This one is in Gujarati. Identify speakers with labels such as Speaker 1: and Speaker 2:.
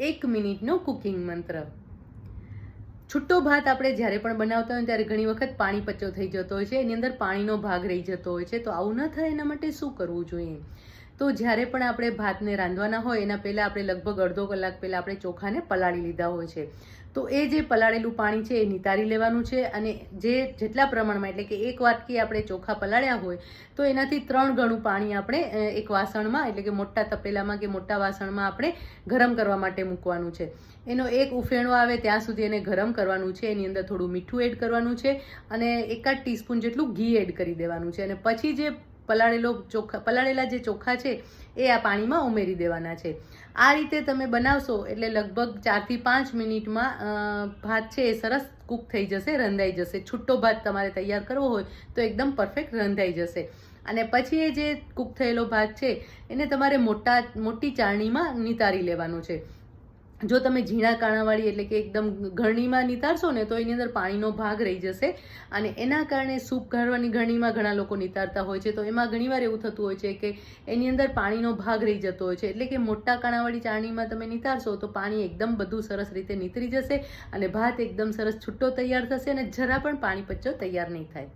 Speaker 1: એક મિનિટનો કુકિંગ મંત્ર. છૂટો ભાત આપણે જ્યારે પણ બનાવતા હોય ત્યારે ઘણી વખત પાણી પચ્ચો થઈ જતો હોય છે, એની અંદર પાણીનો ભાગ રહી જતો હોય છે, તો આવું ન થાય એના માટે શું કરવું જોઈએ? તો જ્યારે પણ આપણે ભાતને રાંધવાના હોય, એના પહેલાં આપણે લગભગ અડધો કલાક પહેલાં આપણે ચોખાને પલાળી લીધા હોય છે. તો એ જે પલાળેલું પાણી છે, એ નિતારી લેવાનું છે અને જે જેટલા પ્રમાણમાં, એટલે કે એક વાટકી આપણે ચોખા પલાળ્યા હોય, તો એનાથી ત્રણ ગણું પાણી આપણે એક વાસણમાં, એટલે કે મોટા તપેલામાં કે મોટા વાસણમાં આપણે ગરમ કરવા માટે મૂકવાનું છે. એનો એક ઉફેણો આવે, ત્યાં સુધી એને ગરમ કરવાનું છે. એની અંદર થોડું મીઠું એડ કરવાનું છે અને એકાદ ટીસ્પૂન જેટલું ઘી એડ કરી દેવાનું છે. અને પછી જે પલાળેલો ચોખા, પલાળેલા જે ચોખા છે, એ આ પાણીમાં ઉમેરી દેવાના છે. આ રીતે તમે બનાવશો એટલે લગભગ ચારથી પાંચ મિનિટમાં ભાત છે એ સરસ કૂક થઈ જશે, રંધાઈ જશે. છૂટો ભાત તમારે તૈયાર કરવો હોય તો એકદમ પરફેક્ટ રંધાઈ જશે. અને પછી એ જે કૂક થયેલો ભાત છે, એને તમારે મોટા, મોટી ચાળણીમાં નિતારી લેવાનું છે. જો તમે ઝીણા કાણાવાળી એટલે કે એકદમ ગરણીમાં નિતારશો ને તો એની અંદર પાણીનો ભાગ રહી જશે. અને એના કારણે સૂપ કાઢવાની ગરણીમાં ઘણા લોકો નિતારતા હોય છે. તો એમાં ઘણીવાર એવું થતું હોય છે કે એની અંદર પાણીનો ભાગ રહી જતો હોય છે. એટલે કે મોટા કાણાવાળી ચાણીમાં તમે નિતારશો તો પાણી એકદમ બધું સરસ રીતે નીતરી જશે અને ભાત એકદમ સરસ છૂટો તૈયાર થશે અને જરા પણ પાણી પચ્ચો તૈયાર નહીં થાય.